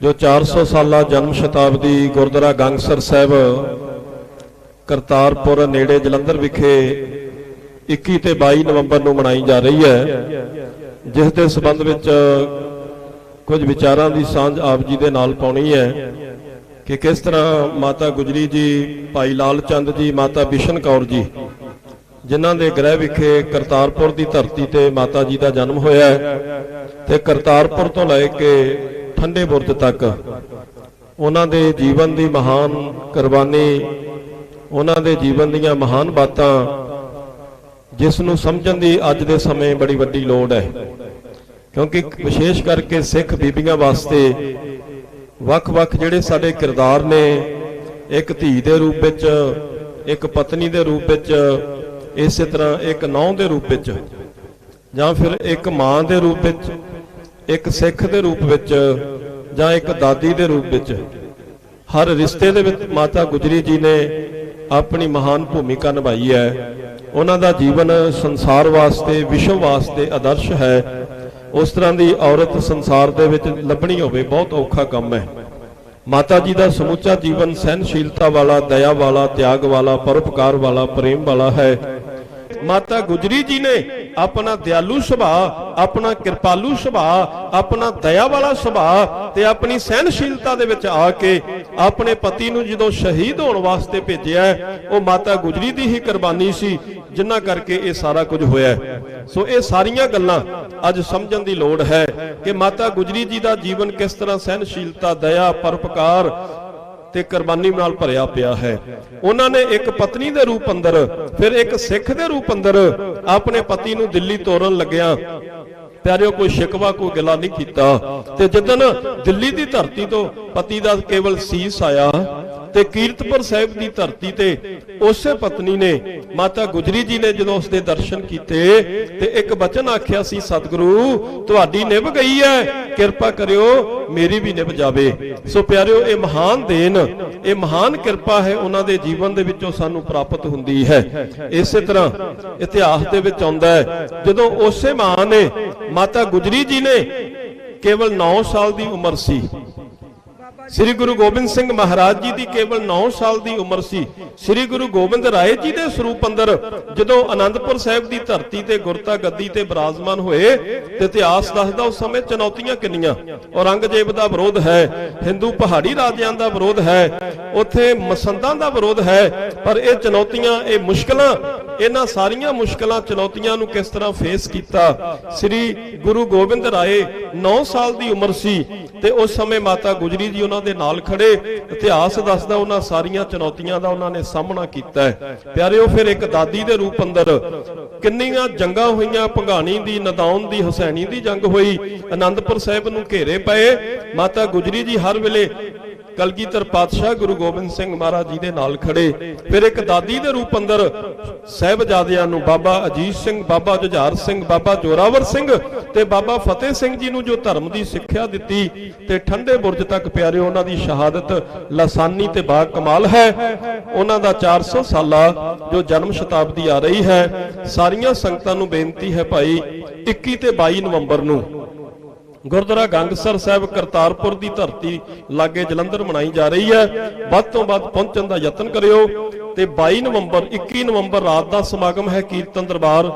ਜੋ 400 ਸਾਲਾ ਜਨਮ ਸ਼ਤਾਬਦੀ ਗੁਰਦੁਆਰਾ ਗੰਗਸਰ ਸਾਹਿਬ, ਕਰਤਾਰਪੁਰ ਨੇੜੇ ਜਲੰਧਰ ਵਿਖੇ 21 ਤੇ 22 ਨਵੰਬਰ ਨੂੰ ਮਨਾਈ ਜਾ ਰਹੀ ਹੈ, ਜਿਸ ਦੇ ਸਬੰਧ ਵਿੱਚ ਕੁਝ ਵਿਚਾਰਾਂ ਦੀ ਸਾਂਝ ਆਪ ਜੀ ਦੇ ਨਾਲ ਪਾਉਣੀ ਹੈ ਕਿ ਕਿਸ ਤਰ੍ਹਾਂ ਮਾਤਾ ਗੁਜਰੀ ਜੀ, ਭਾਈ ਲਾਲ ਚੰਦ ਜੀ, ਮਾਤਾ ਬਿਸ਼ਨ ਕੌਰ ਜੀ, ਜਿਨ੍ਹਾਂ ਦੇ ਗ੍ਰਹਿ ਵਿਖੇ ਕਰਤਾਰਪੁਰ ਦੀ ਧਰਤੀ ਤੇ ਮਾਤਾ ਜੀ ਦਾ ਜਨਮ ਹੋਇਆ ਹੈ ਤੇ ਕਰਤਾਰਪੁਰ ਤੋਂ ਲੈ ਕੇ ਠੰਡੇ ਬੁਰਜ ਤੱਕ। ਉਹਨਾਂ ਦੇ ਜੀਵਨ ਦੀ ਮਹਾਨ ਕੁਰਬਾਨੀ, ਉਹਨਾਂ ਦੇ ਜੀਵਨ ਦੀਆਂ ਮਹਾਨ ਬਾਤਾਂ, ਜਿਸ ਨੂੰ ਸਮਝਣ ਦੀ ਅੱਜ ਦੇ ਸਮੇਂ ਬੜੀ ਵੱਡੀ ਲੋੜ ਹੈ। ਕਿਉਂਕਿ ਵਿਸ਼ੇਸ਼ ਕਰਕੇ ਸਿੱਖ ਬੀਬੀਆਂ ਵਾਸਤੇ ਵੱਖ-ਵੱਖ ਜਿਹੜੇ ਸਾਡੇ ਕਿਰਦਾਰ ਨੇ, ਇੱਕ ਧੀ ਦੇ ਰੂਪ ਵਿੱਚ, ਇੱਕ ਪਤਨੀ ਦੇ ਰੂਪ ਵਿੱਚ, ਇਸੇ ਤਰ੍ਹਾਂ ਇੱਕ ਨੌਂ ਦੇ ਰੂਪ ਵਿੱਚ ਜਾਂ ਫਿਰ ਇੱਕ ਮਾਂ ਦੇ ਰੂਪ ਵਿੱਚ ਇੱਕ ਸਿੱਖ ਦੇ ਰੂਪ ਵਿੱਚ ਜਾਂ ਇੱਕ ਦਾਦੀ ਦੇ ਰੂਪ ਵਿੱਚ, ਹਰ ਰਿਸ਼ਤੇ ਦੇ ਵਿੱਚ ਮਾਤਾ ਗੁਜਰੀ ਜੀ ਨੇ ਆਪਣੀ ਮਹਾਨ ਭੂਮਿਕਾ ਨਿਭਾਈ ਹੈ। ਉਹਨਾਂ ਦਾ ਜੀਵਨ ਸੰਸਾਰ ਵਾਸਤੇ, ਵਿਸ਼ਵ ਵਾਸਤੇ ਆਦਰਸ਼ ਹੈ। ਉਸ ਤਰ੍ਹਾਂ ਦੀ ਔਰਤ ਸੰਸਾਰ ਦੇ ਵਿੱਚ ਲੱਭਣੀ ਹੋਵੇ, ਬਹੁਤ ਔਖਾ ਕੰਮ ਹੈ। ਮਾਤਾ ਜੀ ਦਾ ਸਮੁੱਚਾ ਜੀਵਨ ਸਹਿਨਸ਼ੀਲਤਾ ਵਾਲਾ, ਦਇਆ ਵਾਲਾ, ਤਿਆਗ ਵਾਲਾ, ਪਰਉਪਕਾਰ ਵਾਲਾ, ਪ੍ਰੇਮ ਵਾਲਾ ਹੈ। ਮਾਤਾ ਗੁਜਰੀ ਜੀ ਨੇ ਆਪਣਾ ਦਿਆਲੂ ਸੁਭਾਅ, ਆਪਣਾ ਕਿਰਪਾਲੂ ਸੁਭਾਅ, ਆਪਣਾ ਦਇਆ ਵਾਲਾ ਸੁਭਾਅ ਤੇ ਆਪਣੀ ਸਹਿਨਸ਼ੀਲਤਾ ਦੇ ਵਿੱਚ ਆ ਕੇ ਆਪਣੇ ਪਤੀ ਨੂੰ ਜਦੋਂ ਸ਼ਹੀਦ ਹੋਣ ਵਾਸਤੇ ਭੇਜਿਆ, ਉਹ ਮਾਤਾ ਗੁਜਰੀ ਦੀ ਹੀ ਕੁਰਬਾਨੀ ਸੀ ਜਿਨ੍ਹਾਂ ਕਰਕੇ ਇਹ ਸਾਰਾ ਕੁਝ ਹੋਇਆ। ਸੋ ਇਹ ਸਾਰੀਆਂ ਗੱਲਾਂ ਅੱਜ ਸਮਝਣ ਦੀ ਲੋੜ ਹੈ ਕਿ ਮਾਤਾ ਗੁਜਰੀ ਜੀ ਦਾ ਜੀਵਨ ਕਿਸ ਤਰ੍ਹਾਂ ਸਹਿਨਸ਼ੀਲਤਾ ਦਇਆ ਪਰਪਕਾਰ ਤੇ ਕੁਰਬਾਨੀ ਨਾਲ ਭਰਿਆ ਪਿਆ ਹੈ। ਉਹਨਾਂ ਨੇ ਇੱਕ ਪਤਨੀ ਦੇ ਰੂਪ ਅੰਦਰ, ਫਿਰ ਇੱਕ ਸਿੱਖ ਦੇ ਰੂਪ ਅੰਦਰ ਆਪਣੇ ਪਤੀ ਨੂੰ ਦਿੱਲੀ ਤੋਰਨ ਲੱਗਿਆ। ਪਿਆਰਿਓ, ਕੋਈ ਸ਼ਿਕਵਾ, ਕੋਈ ਗਿਲਾ ਨਹੀਂ ਕੀਤਾ। ਤੇ ਜਦੋਂ ਦਿੱਲੀ ਦੀ ਧਰਤੀ ਤੋਂ ਪਤੀ ਦਾ ਕੇਵਲ ਸੀਸ ਆਇਆ ਤੇ ਕੀਰਤਪੁਰ ਸਾਹਿਬ ਦੀ ਧਰਤੀ ਤੇ ਉਸੇ ਪਤਨੀ ਨੇ, ਮਾਤਾ ਗੁਜਰੀ ਜੀ ਨੇ ਜਦੋਂ ਉਸਦੇ ਦਰਸ਼ਨ ਕੀਤੇ ਤੇ ਇੱਕ ਬਚਨ ਆਖਿਆ ਸੀ, ਸਤਿਗੁਰੂ, ਤੁਹਾਡੀ ਨਿਭ ਗਈ ਹੈ, ਕਿਰਪਾ ਕਰਿਓ, ਮੇਰੀ ਵੀ ਨਿਭ ਜਾਵੇ। ਸੋ ਪਿਆਰਿਓ, ਇਹ ਮਹਾਨ ਦੇਣ, ਇਹ ਮਹਾਨ ਕਿਰਪਾ ਹੈ, ਉਹਨਾਂ ਦੇ ਜੀਵਨ ਦੇ ਵਿੱਚੋਂ ਸਾਨੂੰ ਪ੍ਰਾਪਤ ਹੁੰਦੀ ਹੈ। ਇਸੇ ਤਰ੍ਹਾਂ ਇਤਿਹਾਸ ਦੇ ਵਿੱਚ ਆਉਂਦਾ ਹੈ, ਜਦੋਂ ਉਸੇ ਮਾਂ ਨੇ, ਮਾਤਾ ਗੁਜਰੀ ਜੀ ਨੇ ਕੇਵਲ 9 ਸਾਲ ਦੀ ਉਮਰ ਸੀ ਸ੍ਰੀ ਗੁਰੂ ਗੋਬਿੰਦ ਸਿੰਘ ਮਹਾਰਾਜ ਜੀ ਦੀ ਕੇਵਲ 9 ਸਾਲ ਦੀ ਉਮਰ ਸੀ। ਸ੍ਰੀ ਗੁਰੂ ਗੋਬਿੰਦ ਰਾਏ ਜੀ ਦੇ ਸਰੂਪ ਅੰਦਰ ਜਦੋਂ ਆਨੰਦਪੁਰ ਸਾਹਿਬ ਦੀ ਧਰਤੀ ਤੇ ਗੁਰਤਾ ਗੱਦੀ ਤੇ ਬਰਾਜਮਾਨ ਹੋਏ, ਤੇ ਇਤਿਹਾਸ ਦੱਸਦਾ ਉਸ ਸਮੇਂ ਚੁਣੌਤੀਆਂ ਕਿੰਨੀਆਂ। ਔਰੰਗਜ਼ੇਬ ਦਾ ਵਿਰੋਧ ਹੈ, ਹਿੰਦੂ ਪਹਾੜੀ ਰਾਜਿਆਂ ਦਾ ਵਿਰੋਧ ਹੈ, ਉੱਥੇ ਮਸੰਦਾਂ ਦਾ ਵਿਰੋਧ ਹੈ, ਪਰ ਇਹ ਚੁਣੌਤੀਆਂ, ਇਹ ਮੁਸ਼ਕਲਾਂ ਇਹਨਾਂ ਸਾਰੀਆਂ ਮੁਸ਼ਕਲਾਂ ਚੁਣੌਤੀਆਂ ਨੂੰ ਕਿਸ ਤਰ੍ਹਾਂ ਫੇਸ ਕੀਤਾ? ਸ੍ਰੀ ਗੁਰੂ ਗੋਬਿੰਦ ਰਾਏ 9 ਸਾਲ ਦੀ ਉਮਰ ਸੀ ਤੇ ਉਸ ਸਮੇਂ ਮਾਤਾ ਗੁਜਰੀ ਜੀ ਉਹਨਾਂ ਦੇ ਨਾਲ ਖੜੇ। ਇਤਿਹਾਸ ਦੱਸਦਾ ਉਹਨਾਂ ਸਾਰੀਆਂ ਚੁਣੌਤੀਆਂ ਦਾ ਉਹਨਾਂ ਨੇ ਸਾਹਮਣਾ ਕੀਤਾ ਹੈ। ਪਿਆਰਿਓ, ਫਿਰ ਇੱਕ ਦਾਦੀ ਦੇ ਰੂਪ ਅੰਦਰ ਕਿੰਨੀਆਂ ਜੰਗਾਂ ਹੋਈਆਂ, ਭੰਗਾਣੀ ਦੀ ਨਦੌਨ ਦੀ ਹੁਸੈਨੀ ਦੀ ਜੰਗ ਹੋਈ। ਆਨੰਦਪੁਰ ਸਾਹਿਬ ਨੂੰ ਘੇਰੇ ਪਏ। ਮਾਤਾ ਗੁਜਰੀ ਜੀ ਹਰ ਵੇਲੇ ਕਲਗੀਧਰ ਪਾਤਸ਼ਾਹ ਗੁਰੂ ਗੋਬਿੰਦ ਸਿੰਘ ਮਹਾਰਾਜ ਜੀ ਦੇ ਨਾਲ ਖੜੇ। ਫਿਰ ਇੱਕ ਦਾਦੀ ਦੇ ਰੂਪ ਅੰਦਰ ਸਹਿਬਜ਼ਾਦਿਆਂ ਨੂੰ ਬਾਬਾ ਅਜੀਤ ਸਿੰਘ, ਬਾਬਾ ਜੁਝਾਰ ਸਿੰਘ, ਬਾਬਾ ਜੋਰਾਵਰ ਸਿੰਘ ਤੇ ਬਾਬਾ ਫਤਿਹ ਸਿੰਘ ਜੀ ਨੂੰ ਜੋ ਧਰਮ ਦੀ ਸਿੱਖਿਆ ਦਿੱਤੀ ਤੇ ਠੰਡੇ ਬੁਰਜ ਤੱਕ ਪਿਆਰੇ ਉਹਨਾਂ ਦੀ ਸ਼ਹਾਦਤ ਲਾਸਾਨੀ ਤੇ ਬਾ ਕਮਾਲ ਹੈ। ਉਹਨਾਂ ਦਾ 400 ਸਾਲਾ ਜੋ ਜਨਮ ਸ਼ਤਾਬਦੀ ਆ ਰਹੀ ਹੈ। ਸਾਰੀਆਂ ਸੰਗਤਾਂ ਨੂੰ ਬੇਨਤੀ ਹੈ ਭਾਈ 21 ਤੇ 22 ਨਵੰਬਰ ਨੂੰ ਗੁਰਦੁਆਰਾ ਗੰਗਸਰ ਸਾਹਿਬ ਕਰਤਾਰਪੁਰ ਦੀ ਧਰਤੀ ਲਾਗੇ ਜਲੰਧਰ ਮਨਾਈ ਜਾ ਰਹੀ ਹੈ। ਵੱਧ ਤੋਂ ਵੱਧ ਪਹੁੰਚਣ ਦਾ ਯਤਨ ਕਰਿਓ। ਤੇ 22 ਨਵੰਬਰ 21 ਨਵੰਬਰ ਰਾਤ ਦਾ ਸਮਾਗਮ ਹੈ ਕੀਰਤਨ ਦਰਬਾਰ।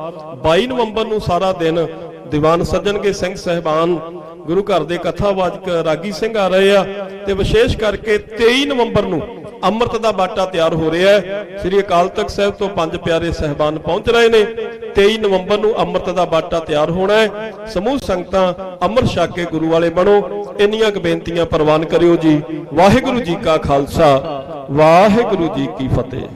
22 ਨਵੰਬਰ ਨੂੰ ਸਾਰਾ ਦਿਨ ਦੀਵਾਨ ਸੱਜਣਗੇ ਸਿੰਘ ਸਹਿਬਾਨ। ਗੁਰੂ ਘਰ ਦੇ ਕਥਾਵਾਚਕ ਰਾਗੀ ਸਿੰਘ ਆ ਰਹੇ ਆ। ਤੇ ਵਿਸ਼ੇਸ਼ ਕਰਕੇ 23 ਨਵੰਬਰ ਨੂੰ ਅੰਮ੍ਰਿਤ ਦਾ ਬਾਟਾ ਤਿਆਰ ਹੋ ਰਿਹਾ ਹੈ। ਸ੍ਰੀ ਅਕਾਲ ਤਖਤ ਸਾਹਿਬ ਤੋਂ ਪੰਜ ਪਿਆਰੇ ਸਹਿਬਾਨ ਪਹੁੰਚ ਰਹੇ ਨੇ। 23 ਨਵੰਬਰ ਨੂੰ ਅੰਮ੍ਰਿਤ ਦਾ ਬਾਟਾ ਤਿਆਰ ਹੋਣਾ ਹੈ। ਸਮੂਹ ਸੰਗਤਾਂ ਅੰਮ੍ਰਿਤ ਛਕ ਕੇ ਗੁਰੂ ਵਾਲੇ ਬਣੋ। ਇੰਨੀਆਂ ਕੁ ਬੇਨਤੀਆਂ ਪ੍ਰਵਾਨ ਕਰਿਓ ਜੀ। ਵਾਹਿਗੁਰੂ ਜੀ ਕਾ ਖਾਲਸਾ। ਵਾਹਿਗੁਰੂ ਜੀ ਕੀ ਫਤਿਹ।